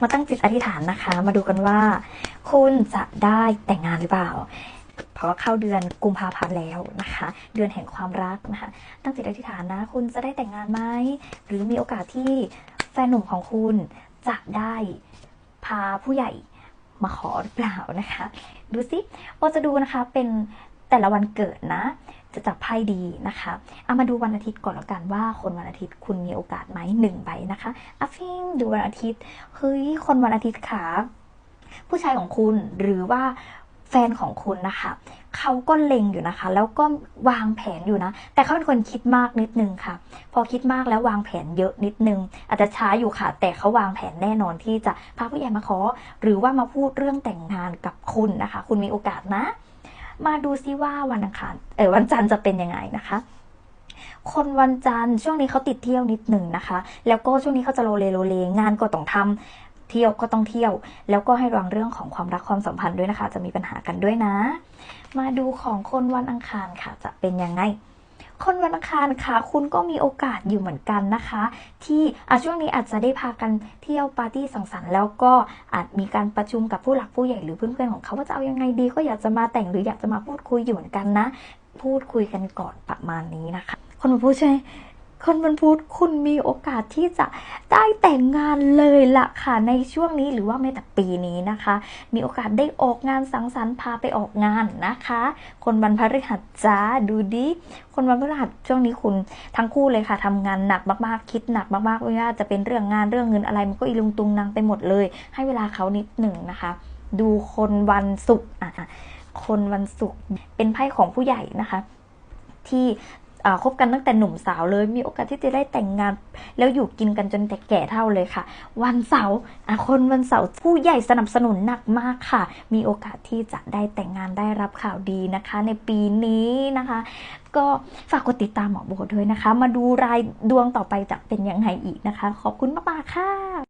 มาตั้งจิตอธิษฐานนะคะ มาดูกันว่า คุณจะได้แต่งงานหรือเปล่า เพราะเข้าเดือนกุมภาพันธ์แล้วนะคะ เดือนแห่งความรักนะคะ ตั้งจิตอธิษฐานนะ คุณจะได้แต่งงานไหมหรือมีโอกาสที่แฟนหนุ่มของคุณจะได้พาผู้ใหญ่มาขอหรือเปล่านะคะ ดูสิโอจะดูนะคะเป็นแต่ละวันเกิดนะ จะจับไพ่ดีนะคะเอามาดูวันอาทิตย์ก่อนแล้วกันว่า คนวันอาทิตย์คุณมีโอกาสไหมหนึ่งใบนะคะอะฟิงดูวันอาทิตย์เฮ้ยคนวันอาทิตย์ค่ะผู้ชายของคุณหรือว่าแฟนของคุณนะคะเขาก็เล็งอยู่นะคะ แล้วก็วางแผนอยู่นะ แต่เขาเป็นคนคิดมากนิดนึงค่ะ พอคิดมากแล้ววางแผนเยอะนิดนึง อาจจะช้าอยู่ค่ะ แต่เขาวางแผนแน่นอนที่จะพาผู้ใหญ่มาขอ หรือว่ามาพูดเรื่องแต่งงานกับคุณนะคะ คุณมีโอกาสนะ มาดูซิว่าวันอังคารเออวันจันทร์จะเป็นยังไงนะคะ คนวันจันทร์ช่วงนี้เขาติดเที่ยวนิดหนึ่งนะคะ แล้วก็ช่วงนี้เขาจะโลเลโลเลงานก็ต้องทำเที่ยวก็ต้องเที่ยว แล้วก็ให้ระวังเรื่องของความรักความสัมพันธ์ด้วยนะคะ จะมีปัญหากันด้วยนะ มาดูของคนวันอังคารค่ะ จะเป็นยังไง คนวันอังคารค่ะ คุณก็มีโอกาสอยู่เหมือนกันนะคะ ที่อะช่วงนี้อาจจะได้พากันเที่ยวปาร์ตี้สังสรรค์แล้วก็อาจมีการประชุมกับผู้หลักผู้ใหญ่หรือเพื่อนๆของเขาว่าจะเอายังไงดี ก็อยากจะมาแต่งหรืออยากจะมาพูดคุยอยู่เหมือนกันนะ พูดคุยกันก่อนประมาณนี้นะคะ คนมาพูดใช่ คนวันพุธคุณมีโอกาสที่จะได้แต่งงานเลยละค่ะในช่วงนี้หรือว่าแม้แต่ปีนี้นะคะ มีโอกาสได้ออกงานสังสรรค์พาไปออกงานนะคะ คนวันพฤหัสจ้าดูดิคนวันพฤหัสช่วงนี้คุณทั้งคู่เลยค่ะทำงานหนักมากๆ คิดหนักมากๆไม่ว่าจะเป็นเรื่องงานเรื่องเงินอะไรมันก็อีลุงตุงนางไปหมดเลย ให้เวลาเขานิดหนึ่งนะคะ ดูคนวันศุกร์อะคนวันศุกร์เป็นไพ่ของผู้ใหญ่นะคะที่ คบกันตั้งแต่หนุ่มสาวเลย มีโอกาสที่จะได้แต่งงาน แล้วอยู่กินกันจนแต่แก่เท่าเลยค่ะ วันเสาร์คนวันเสาร์ผู้ใหญ่สนับสนุนหนักมากค่ะ มีโอกาสที่จะได้แต่งงานได้รับข่าวดีนะคะ ในปีนี้นะคะ ก็ฝากกดติดตามหมอโบด้วยนะคะ มาดูรายดวงต่อไปจะเป็นยังไงอีกนะคะ ขอบคุณมากๆค่ะ